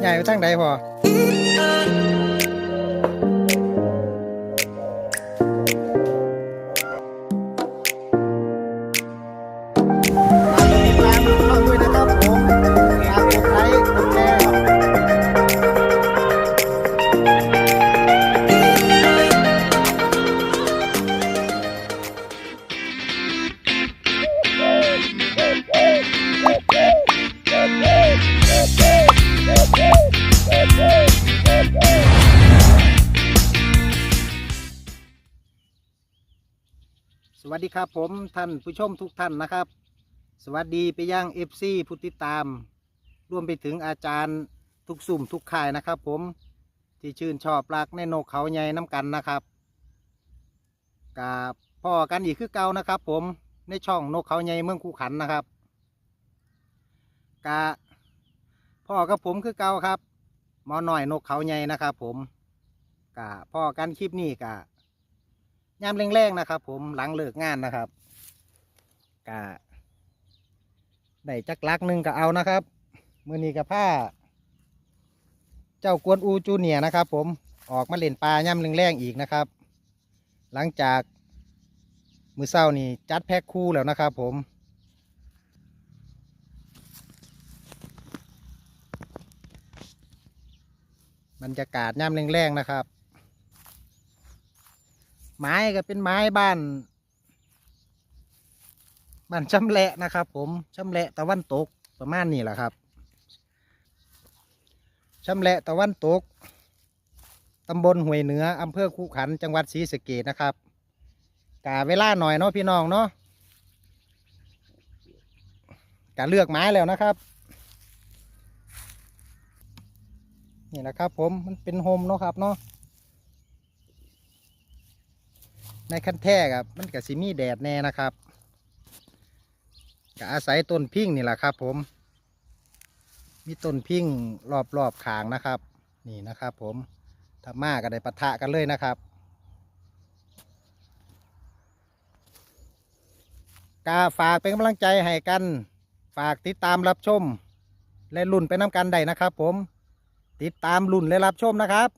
ใหญ่ไปทางใดพอ ครับ ผมท่านผู้ชมทุกท่านนะครับ สวัสดีไปยังเอฟซีผู้ติดตาม รวมไปถึงอาจารย์ทุกสุ่มทุกข่ายนะครับ ผมที่ชื่นชอบรักในนกเขาใหญ่น้ำกันนะครับกับพ่อกันอีกคือเก่านะครับ ผมในช่องนกเขาใหญ่เมืองคูขันนะครับกะพ่อกับผมคือเก่าครับหมอหน่อยนกเขาใหญ่นะครับ ผมกะพ่อกันคลิปนี้กะ ยามแรงๆนะครับ ผมหลังเลิกงานนะครับกะได้จักลักหนึ่งก็เอานะครับมือนี้กับผ้า เจ้ากวนอูจูเนียนะครับ ผมออกมาเล่นปลาย่ำแรงๆอีกนะครับ หลังจากมือเศร้านี่จัดแพ็คคู่แล้วนะครับ ผมบรรยากาศย่ำแรงๆนะครับ ไม้ก็เป็นไม้บ้านมันชำแหละนะครับ ผมชำแหละตะวันตกประมาณนี้แหละครับชำแหละตะวันตกตำบลห้วยเหนืออำเภอคูขันจังหวัดศรีสะเกดนะครับกาเวลาหน่อยเนาะพี่น้องเนาะกาเลือกไม้แล้วนะครับนี่นะครับผมมันเป็นโฮมเนาะครับเนาะ ในขั้นแท้ครับ มันกับซิมีแดดแน่นะครับก็อาศัยต้นพิ้งนี่แหละครับ ผม มีต้นพิ้งรอบรอบขางนะครับ นี่นะครับ ผมถ้ามาก็ได้ปะทะกันเลยนะครับ กาฝากเป็นกำลังใจให้กัน ฝากติดตามรับชม และลุ่นไปน้ำกันได้นะครับ ผม ติดตามลุ่นและรับชมนะครับ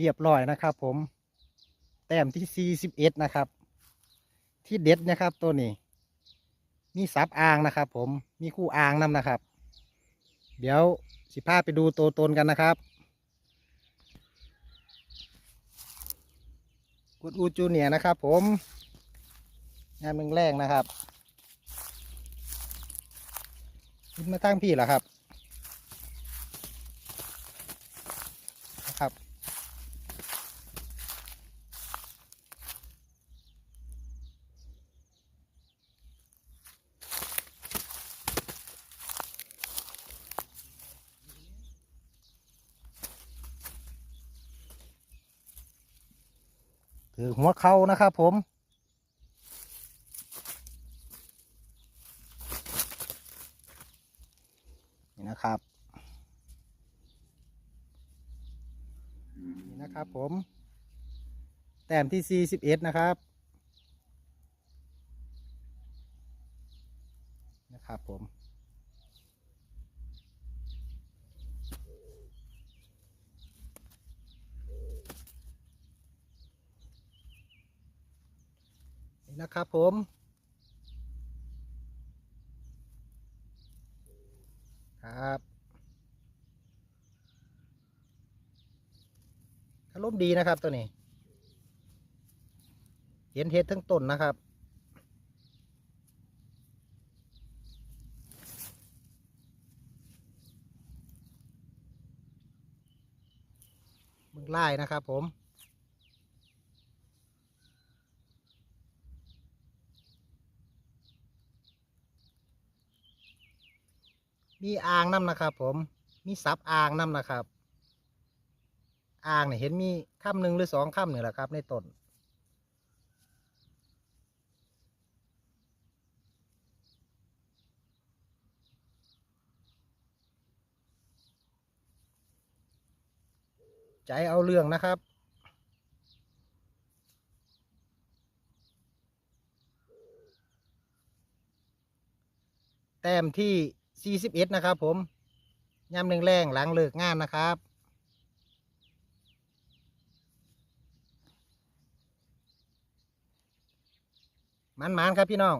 เรียบร้อยนะครับ ผม แต้มที่ 41 นะครับ ที่เด็ดนะครับตัวนี้ มีซับอ่างนะครับ ผมมีคู่อ่างนำนะครับ เดี๋ยวสิพาไปดูตัวตนกันนะครับกุดอูจูเนียนะครับ ผมงานเมืองแรงนะครับขึ้นมาตั้งพี่เหรอครับ คือหัวเขานะครับผม นี่นะครับ นี่นะครับผม แต้มที่ 41 นะครับ นะครับผม นะครับผมครับอารมณ์ดีนะครับตัวนี้ เห็นเห็ดทั้งต้นนะครับ มึงไล่นะครับผม มีอ่างน้ำนะครับ ผม มีซับอ่างน้ำนะครับ อ่างเนี่ยเห็นมีคำหนึ่งหรือสองคำเนี่ยแหละครับ ในต้นใจเอาเรื่องนะครับแต้มที่ 41 นะครับผมย่ำแรงๆหลังเลิกงานนะครับ มันๆครับพี่น้อง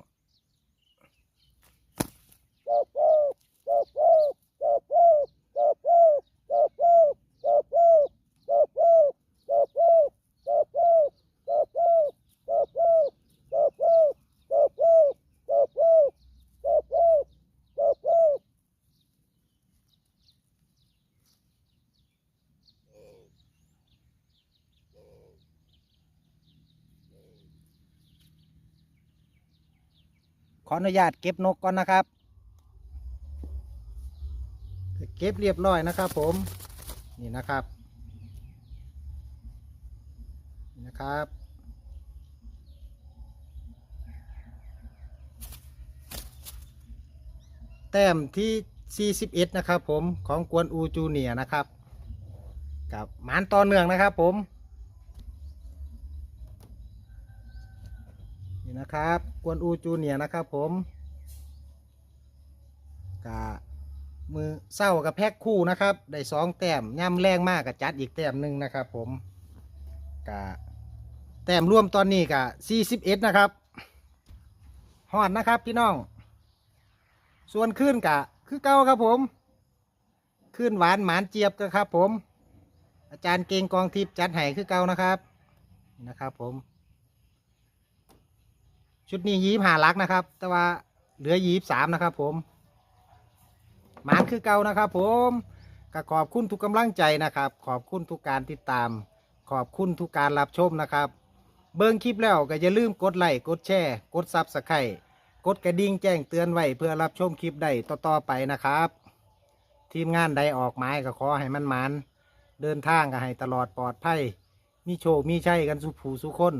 ขออนุญาตเก็บนกก่อนนะครับ เก็บเรียบร้อยนะครับ ผมนี่นะครับนี่นะครับแต้มที่ 41 นะครับผมของกวนอูจูเนียนะครับ กับหมานต่อเนื่องนะครับผม นะครับ กวนอูจูเนียนะครับ ผมกะมือเศร้ากับแพ็คคู่นะครับ ได้สองแต้มย่ำแรงมากกับจัดอีกแต้มหนึ่งนะครับ ผมกะแต้มรวมตอนนี้กะ41นะครับฮอดนะครับพี่น้อง ส่วนขึ้นกะ คือเก้าครับผมขึ้นหวานหมานเจี๊ยบก็ครับ ผม อาจารย์เก่งกองทิพย์จัดให้คือเก้านะครับนะครับผม ชุดนี้ยีบหาลักนะครับ แต่ว่าเหลือยีบสามนะครับ ผมหมานคือเก่านะครับ ผมก็ขอบคุณทุกกำลังใจนะครับ ขอบคุณทุกการติดตาม ขอบคุณทุกการรับชมนะครับ เบิ่งคลิปแล้วก็อย่าลืมกดไลค์กดแชร์ กดซับสไครต์กดกระดิ่งแจ้งเตือนไว้เพื่อรับชมคลิปได้ต่อๆไปนะครับ ทีมงานใดออกหมายก็ขอให้มันหมานเดินทางก็ให้ตลอดปลอดภัยมีโชคมีชัยกันสุขผูสุขคน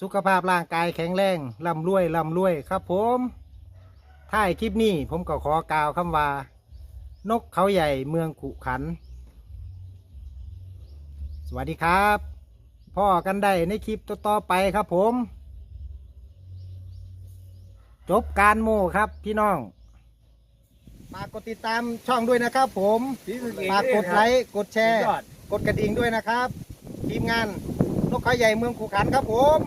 สุขภาพร่างกายแข็งแรงร่ำรวยร่ำรวยครับผมท้ายคลิปนี้ผมก็ขอกล่าวคำว่า นกเขาใหญ่เมืองขุขัน สวัสดีครับพ่อกันได้ในคลิปต่อๆไปครับผม จบการโมครับพี่น้องฝากกดติดตามช่องด้วยนะครับผมฝากกดไลค์กดแชร์ กดกระดิ่งด้วยนะครับ ทีมงานนกเขาใหญ่เมืองขู่ขันครับผม